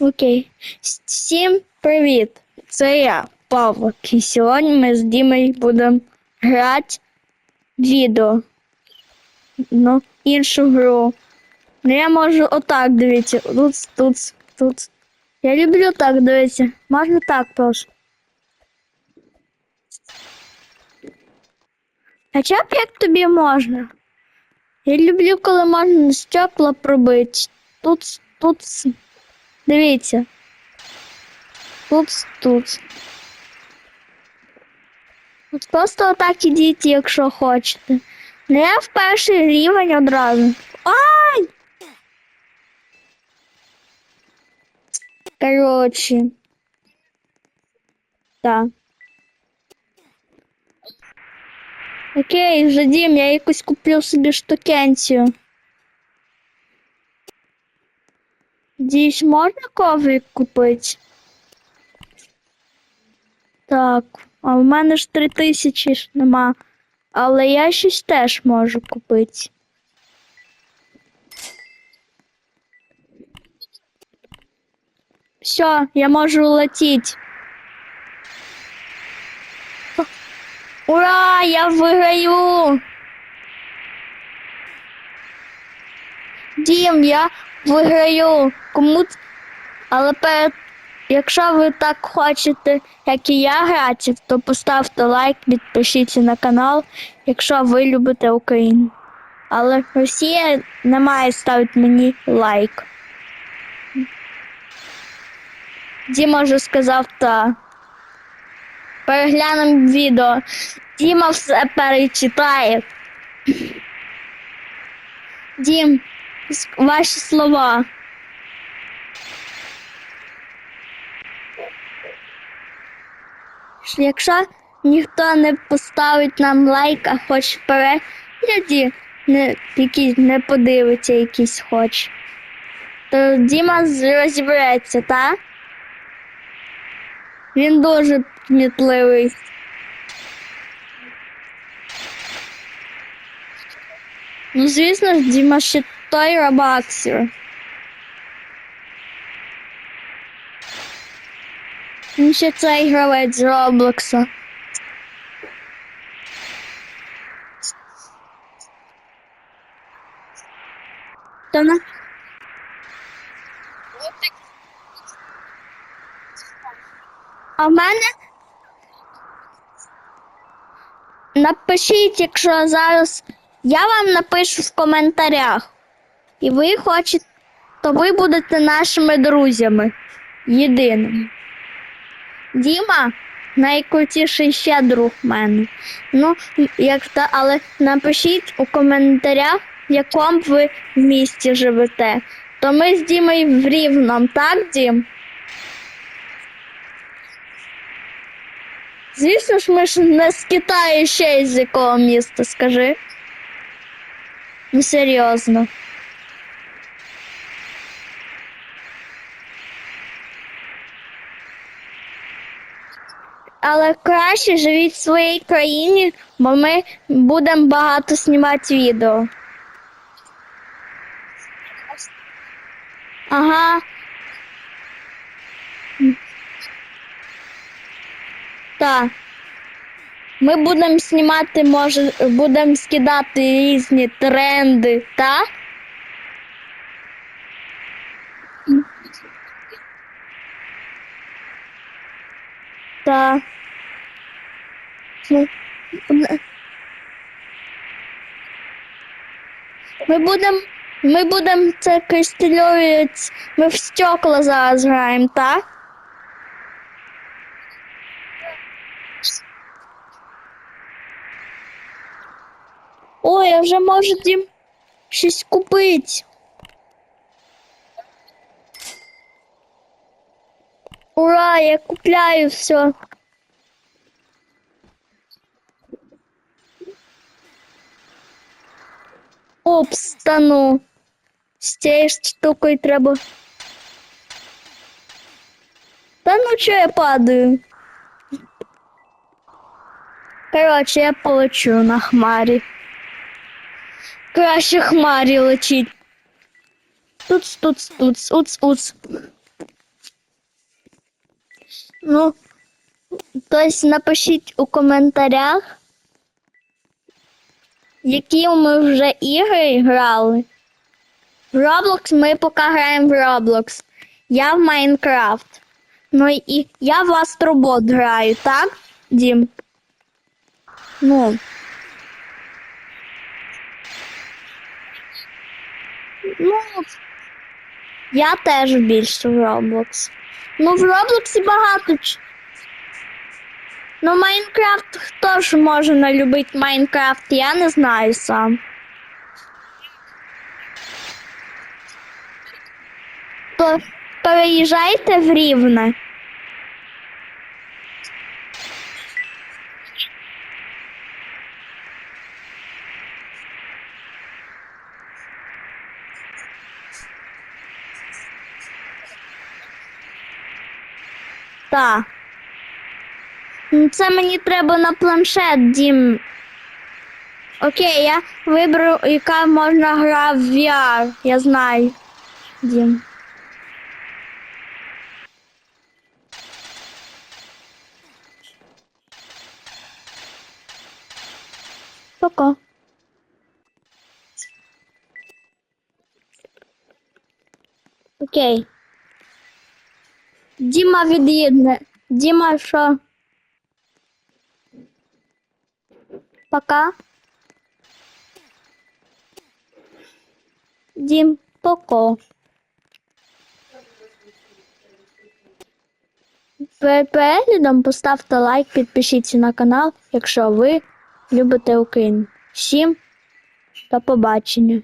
Окей. Всім привіт! Це я, Павлик. І сьогодні ми з Дімою будемо грати відео. Ну, іншу гру. Ну, я можу отак дивіться. Тут, тут, тут. Я люблю так дивитися. Можна так просто. Хоча б як тобі можна. Я люблю, коли можна стекла пробити. Тут, тут. Дивіться. Тут, тут. От просто отак ідіть, якщо хочете. Не в перший рівень одразу. Ай! Коротше. Так. Окей, вже дім, я якось куплю собі штукенцію. Дійсь можна коврик купити? Так, а в мене ж три тисячі ж нема. Але я щось теж можу купити. Все, я можу летіти. Ура! Я виграю! Дім, я виграю. Кому ц- Але перед... якщо ви так хочете, як і я грати, то поставте лайк, підпишіться на канал, якщо ви любите Україну. Але Росія не має ставити мені лайк. Діма вже сказав та. Переглянемо відео. Діма все перечитає. Дім, ваші слова. Якщо ніхто не поставить нам лайк, а хоч перегляді не, якісь, не подивиться якийсь хоч, то Діма розібереться, так? Він дуже кмітливий. Ну, звісно Діма ще той робаксер. Він ще цей гравець з Роблокса. Та на... А в мене напишіть, якщо зараз я вам напишу в коментарях, і ви хочете, то ви будете нашими друзями. Єдиними. Діма найкрутіший ще друг мене. Ну, як та, але напишіть у коментарях, в якому ви в місті живете. То ми з Дімою в Рівном, так, Дім? Звісно ж, ми ж не з Китаю ще з якого міста, скажи. Ну, серйозно. Але краще живіть в своїй країні, бо ми будемо багато знімати відео. Ага. Так. Ми будемо знімати, може, будемо скидати різні тренди, так? Так. Ми, ми будемо ми будемо це кристальові, ми в стекла зараз граємо, так? Ой, я вже можу дім щось купити. Ура, я купляю все. Опс, та ну. З цією штукою треба. Та ну чого я падаю? Коротше, я полечу на хмарі. Краще хмарі летіть. Туц, туц, туц, уц, уц. Ну, хтось напишіть у коментарях, які ми вже ігри грали. В Roblox ми поки граємо в Roblox. Я в Майнкрафт. Ну і я в Астробот граю, так, Дім? Ну. Ну, я теж більше в Roblox. Ну, в Роблоксі багато. Ну, Майнкрафт хто ж може не любити Майнкрафт, я не знаю сам. Переїжджайте в Рівне. Так. Це мені треба на планшет, Дім. Окей, я виберу, яка можна гра в VR. Я знаю. Дім. Пока. Окей. Діма від'їдне. Діма, що? Пока. Дім, поко. Переглядом поставте лайк, підпишіться на канал, якщо ви любите Україну. Всім до побачення.